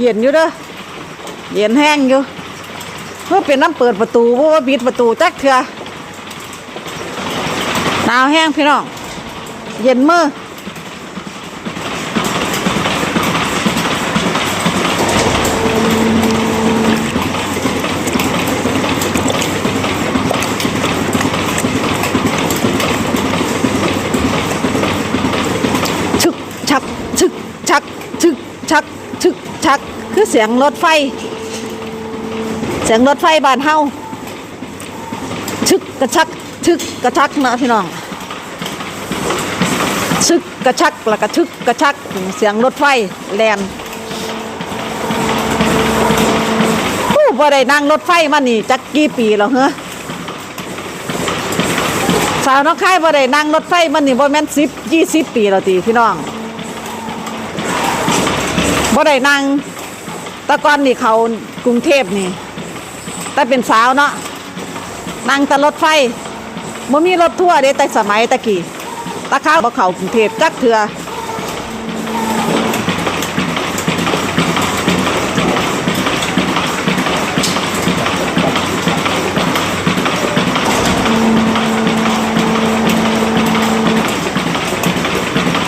เย็นอยู่เด้อเย็นแห้งอยู่เพื่อเป็นน้ำเปิดประตูเพราะว่าปิดประตูจักเถื่อหนาวแห้งพี่น้องเย็นมือชึกชักชึกชักชึกชักชึกชัก คือเสียงรถไฟ เสียงรถไฟบ้านเฮาชึกกระชักชึกกระชักเนาะพี่น้องชึกกระชักแล้วก็ชึกกระชักเสียงรถไฟแลนผู้บ่ได้นั่งรถไฟมานี่จักกี่ปีแล้วเหรอสาวน้องค่ายบ่ได้นั่งรถไฟมานี่บ่แม่น10 20ปีแล้วติพี่น้องบ่ได้นั่ง ตะก่อนนี่เขากรุงเทพนี่ แต่เป็นสาวเนาะนั่งแต่รถไฟบ่มีรถทั่วร์เด้แต่สมัยตะกี้ตะข้าวบ่เขากรุงเทพจักเถื่อ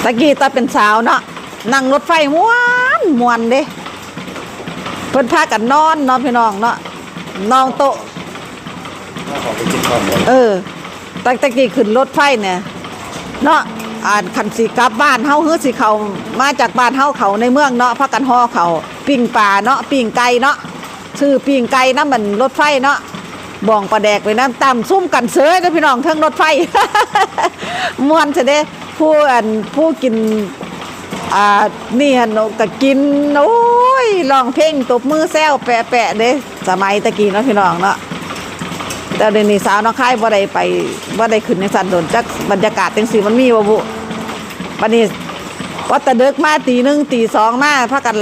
ตะกี้ตาเป็นสาวเนาะนั่งรถไฟม่วนม่วนเด้ เพิ่นพากันนอนเนาะพี่น้องเนาะนอนโต๊ะถ้าขอไปกินข้าวเหนียวเออตะตะกี้ขึ้นรถไฟเนี่ยเนาะอ่านคันสีกลับบ้านเฮาฮือสิเขามาจากบ้านเฮาเขาในเมืองเนาะพักกันห่อเขาปิ้งปลาเนาะปิ้งไก่เนาะชื่อปิ้งไก่น้ำมันรถไฟเนาะบ่องปลาแดกไปน้ำตำซุ่มกันเสยเด้อพี่น้องเทั้งรถไฟม่วนซะเด้ผู้อันผู้กินอ่านี่หั่นก็กินโอ้ ยร้องเพลงตบมือแซวแปะๆเด้สมัยตะกี้เนาะพี่น้องเนาะแต่เดี๋ยวนี้สาวน้องค่ายบ่ได้ไปบ่ได้ขึ้นในสันโดนจักบรรยากาศจังซี่มันมีบ่บุบัดนี้ว่าแตะเดึกมาตีหนึ่งตีสองมาพากัน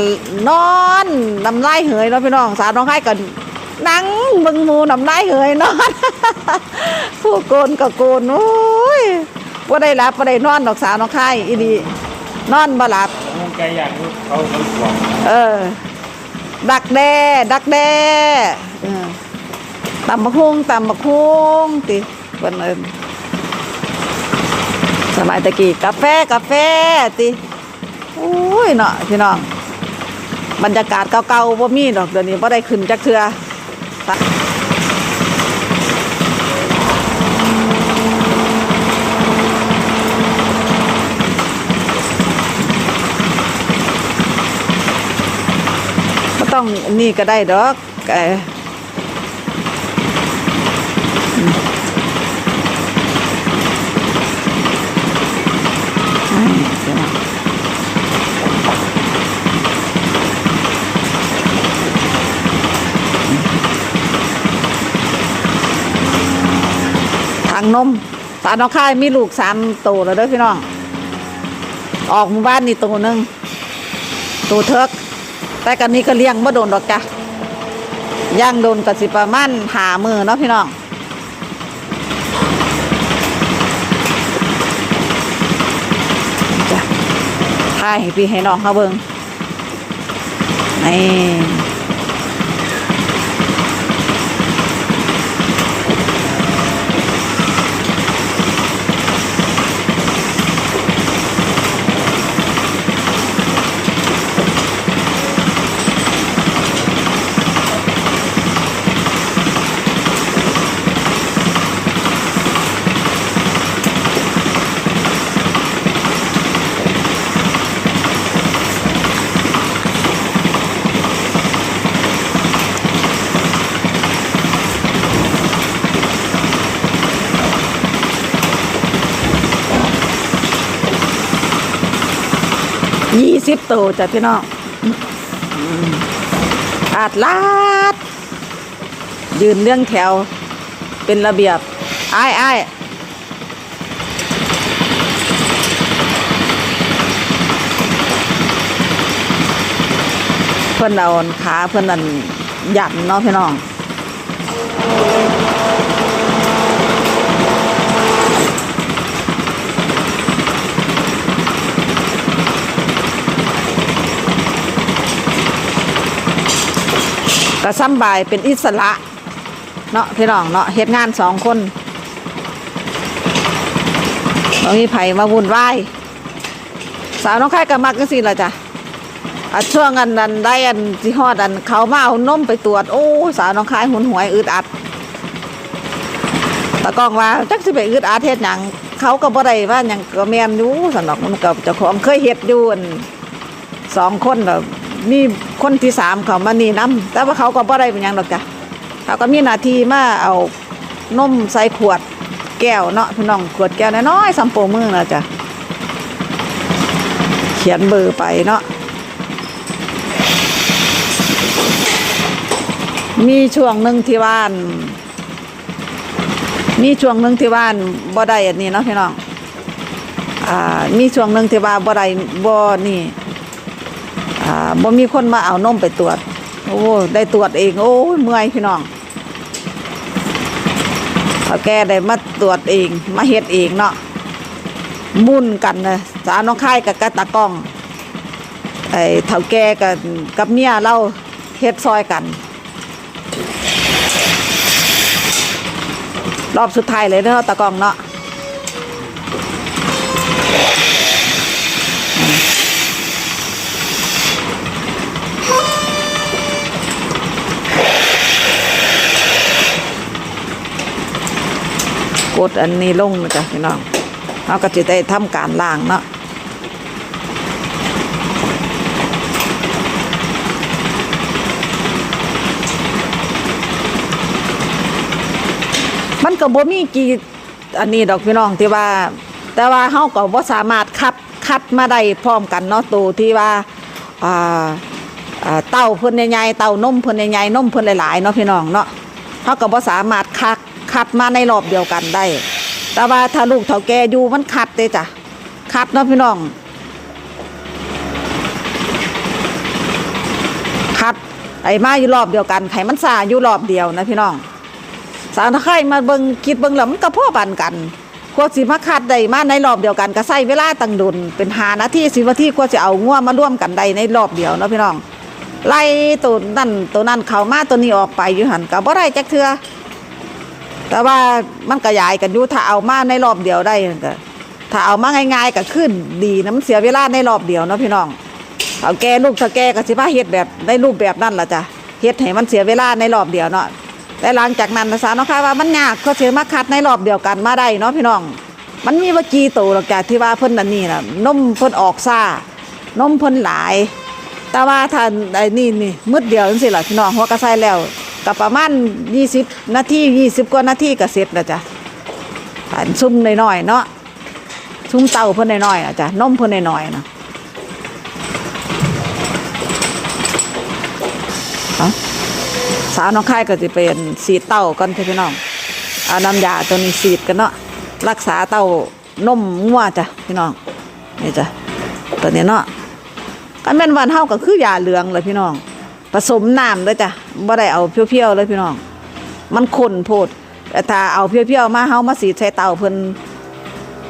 นอนน้ำลายเหยเนาะพี่น้องสาวน้องค่ายก็นั่งเบิ่งมูน้ำลายเหยนอนผู้โกนก็โกนโอ้ยบ่ได้หลับบ่ได้นอนดอกสาวน้องค่ายอีดีนอนบ่หลับ มึงแกอยากเขาเขาหวงเออ ดักแด้ ดักแด้เออตำบักฮุงตำบักฮุงติวันเอินสมัยตะกี้กาแฟกาแฟติโอ้ยเนาะพี่น้อง บรรยากาศเก่าๆบ่มีดอกเดี๋ยวนี้บ่ได้ขึ้นจักเทือ องนี่ก็ได้ดอกเอ่ออืมอืมเดี๋ยวนะทางนมตาน้องค่ายมีลูกสามตัวแล้วเด้อพี่น้อง ออกหมู่บ้านนี่ตัวหนึ่งตัวเทิก แต่กันนี้ก็เลี้ยงบ่โดนดอกจ้ะย่างโดนก็สิประมาณหามือเนาะพี่น้องจ้ะถ่ายให้พี่ให้น้องเขาเบิ้งนี่ ยี่สิบตัวจ้ะพี่น้องอาดลาด ยืนเรื่องแถว เป็นระเบียบอ้ายอ้ายเพื่อนเอาขาเพื่อนนั่นหยันเนาะพี่น้อง ก็ซ้ำบายเป็นอิสระเนาะพี่น้องเนาะเฮ็ดงานสองคนบ่มีไผมาวุ่นวายสาวน้องไข่ก็มักจังซี่ล่ะจ้ะอะช่วงอันนั้นได้อันสิฮอดอันเขามาเอานมไปตรวจโอ้สาวน้องไข่หุนหวยอึดอัดตะกองว่าจักสิไปอึดอัดเฮ็ดหยังเขาก็บ่ได้ว่าหยังก็แม่นอยู่สนอกมันก็เจ้าของเคยเฮ็ดอยู่อันสองคนแบบ มีคนที่สามเขามานี่น้ำแต่ว่าเขาก็บ่ได้เป็นหยังดอกจ้ะเขาก็มีหน้าที่มาเอานมใส่ขวดแก้วเนาะพี่น้องขวดแก้วน้อยๆซัมโปมือนะจ้ะเขียนเบอร์ไปเนาะมีช่วงหนึ่งที่ว่าน มีช่วงหนึ่งที่ว่านบ่ได้อันนี้เนาะพี่น้องอ่ามีช่วงหนึ่งที่ว่าบ่ได้บ่นี่ บ่มีคนมาเอานมไปตรวจ โอ้ได้ตรวจเองโอ้ยเมื่อยพี่น้องเอาแกได้มาตรวจเองมาเฮ็ดเองเนาะมุ่นกันเลยสาวน้องค่ายกับกระตากล้องไอ้เฒ่าแกกับกับเมียเราเฮ็ดซอยกัน รอบสุดท้ายเลยเนาะตากล้องเนาะ กดอันนี้ลงนะจ๊ะพี่น้องเราก็จะได้ทำการล้างเนาะมันก็บ่มีกี่อันนี้ดอกพี่น้องที่ว่า แต่ว่าเฮาก็บ่สามารถคัดคัดมาได้พร้อมกันเนาะตัวที่ว่าอ่าเต้าเพิ่นใหญ่ๆเต้านมเพิ่นใหญ่ๆนมเพิ่นหลายๆเนาะพี่น้องเนาะเฮาก็บ่สามารถคัด คัดมาในรอบเดียวกันได้ แต่ว่าถ้าลูกเฒ่าแก่อยู่มันคัดเด้จ้ะคัดเนาะพี่น้องคัดไอ้มาอยู่รอบเดียวกันไขมันซาอยู่รอบเดียวนะพี่น้อง สาวตะไคร่มาเบิงคิดเบิงแล้วมันก็พ่อปันกันกว่าสิมาคัดได้มาในรอบเดียวกันก็ใช้เวลาตั้งดุนเป็นหานาทีสิบนาทีกว่าจะเอาง่วมาร่วมกันได้ในรอบเดียวนะพี่น้องไล่ตัวนั่นตัวนั้นเข้ามาตัวนี้ออกไปอยู่หันก็บ่ได้จักเทือ แต่ว่ามันก็ยายกันอยู่ถ้าเอามาในรอบเดียวได้ก็ถ้าเอามาง่ายๆก็ขึ้นดีนะมันเสียเวลาในรอบเดียวเนาะพี่น้องเอาแกลูกถ้าแกก็สิพาเฮ็ดแบบได้รูปแบบนั่นล่ะจ้ะเฮ็ดให้มันเสียเวลาในรอบเดียวเนาะแต่หลังจากนั้นนะสาวเนาะค่ะว่ามันยากเขาเชื่อมาคัดในรอบเดียวกันมาได้เนาะพี่น้อง มันมีว่ากี่ตัวหรอกจ้ะที่ว่าเพิ่นนั่นนี่น่ะนมเพิ่นออกซ่านมเพิ่นหลาย แต่ว่าถ้าไอ้นี่นี่มืดเดียวจังซี่ล่ะพี่น้องหัวกระไซแล้ว ก็ประมาณ20นาที20กว่านาทีก็เสร็จแล้วจ้ะอันซุ่มน้อยๆเนาะซุ่มเตาเพิ่นน้อยๆนะจ้ะนมเพิ่นน้อยๆนะอ้าสาวน้องค่ายก็จะเป็นสีเต้ากันเถอะพี่น้องเอาน้ำยาตัวนี้สีดกันเนาะรักษาเต้านมงัวจ้ะพี่น้องนี่จ้ะตัวนี้เนาะกันแม่นวันเฮาก็คือยาเหลืองเลยพี่น้อง ผสมน้ำเลยจ้ะบ่ได้เอาเพียวๆเลยพี่น้อง มันข้นโพดถ้าเอาเพียวๆมาเฮามาสีใส่เตาเพิ่น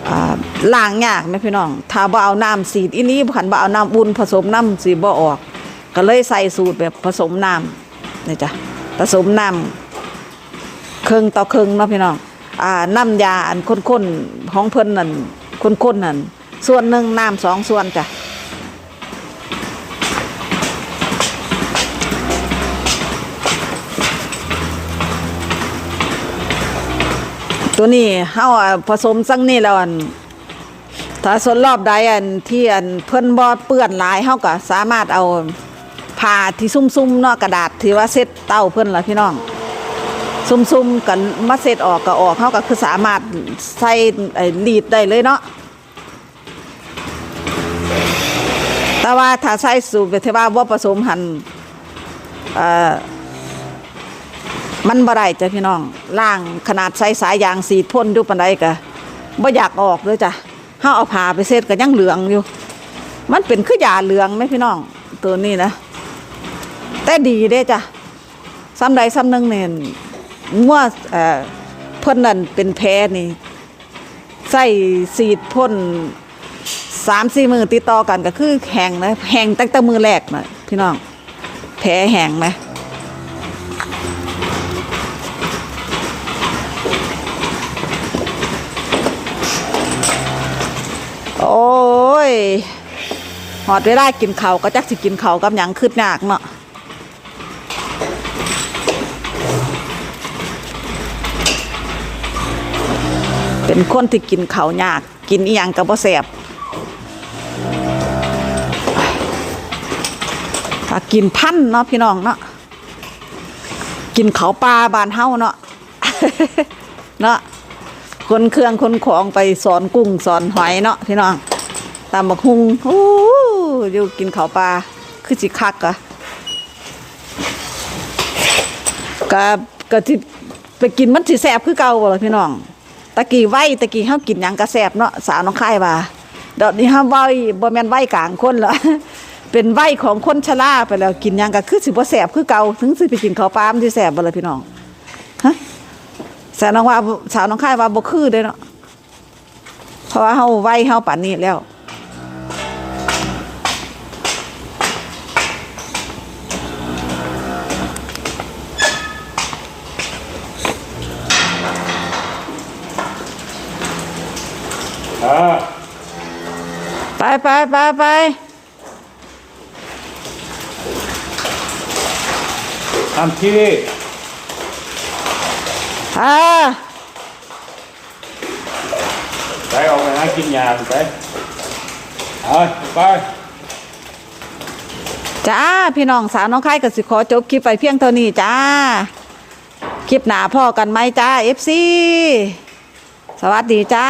อ่าล้างยากไหมพี่น้อง ถ้าบ่เอาน้ำสีอีนี้ขันบ่เอาน้ำอุ่นผสมน้ำสีบ่ออก ก็เลยใส่สูตรแบบผสมน้ำนี่จ้ะผสมน้ำเครื่องต่อเครื่องเนาะพี่น้องอ่าน้ำยาอันข้นๆของเพิ่นนั่นข้นๆนั่นส่วนหนึ่งน้ำสองส่วนจ้ะ ตัวนี้เฮาผสมซังนี่แล้วอันถ้าส่วนรอบใดอันที่อันเพิ่นบ่เปื้อนหลายเฮาก็สามารถเอาผ้าที่ซุ่มๆเนาะกระดาษที่ว่าเซ็ตเต้าเพิ่นล่ะพี่น้อง ซุ่มๆกันมาเซ็ตออกก็ออกเขาก็คือสามารถใส่ไอ้ลีดได้เลยเนาะแต่ว่าถ้าใส่สูบบที่ว่าบ่ผสมหันเอ่อ มันบ่ได้จ้ะพี่น้องล่างขนาดใส่สายยางสีพ่นอยู่ปานใดก็บ่อยากออกเลยจ้ะเฮาเอาผ้าไปเซ็ตก็ยังเหลืองอยู่ มันเป็นคือยาเหลืองไหมพี่น้องตัวนี้นะ แต่ดีเด้จ้ะซ้ำใดซ้ำหนึ่งเนี่ยมั่วเอ่อพ่นนั่นเป็นแพ้นี่ ใส่สีดพ่นสามสี่มือติดต่อกันก็คือแห้งนะแห้งตั้งแต่มือแรกนะพี่น้องแผลแห้งไหม ยหอดเวลากินเขาก็จักสิกินเขากับหยังคืดยากเนาะเป็นคนที่กินเขายาก กินอีหยังก็บ่แซ่บถ้ากินพันเนาะพี่น้องเนาะกินเขาปลาบานเฮาเนาะเนาะคนเครื่องคนของไปสอนกุ้งสอนหอยเนาะพี่น้อง ตามบักฮุงโอ้อยู่กินข้าวปลาคือสิคักอะก็ก็ที่ไปกินมันสิแซ่บคือเก่าบ่ล่ะพี่น้องตะกี้ไว้ตะกี้เฮากินหยังก็แซ่บเนาะสาวน้องคายว่าเดี๋ยวนี้เฮาไว้บ่แม่นไว้กลางคนละเป็นไว้ของคนชราไปแล้วกินหยังก็คือสิบ่แซ่บคือเก่าถึงสิไปกินข้าวปลามันสิแซ่บบ่ล่ะพี่น้องฮะสาวน้องว่าสาวน้องค่ายว่าบ่คือเด้เนาะเพราะว่าเฮาไว้เฮาป่านนี้แล้ว ไปไปไปไปทำที่อ่าไปออกไปหากินยาไปเอาไปจ้า พี่น้องสาวน้องค่ายก็สิขอจบคลิปไปเพียงเท่านี้จ้า คลิปหน้าพ่อกันไหมจ้า FC สวัสดีจ้า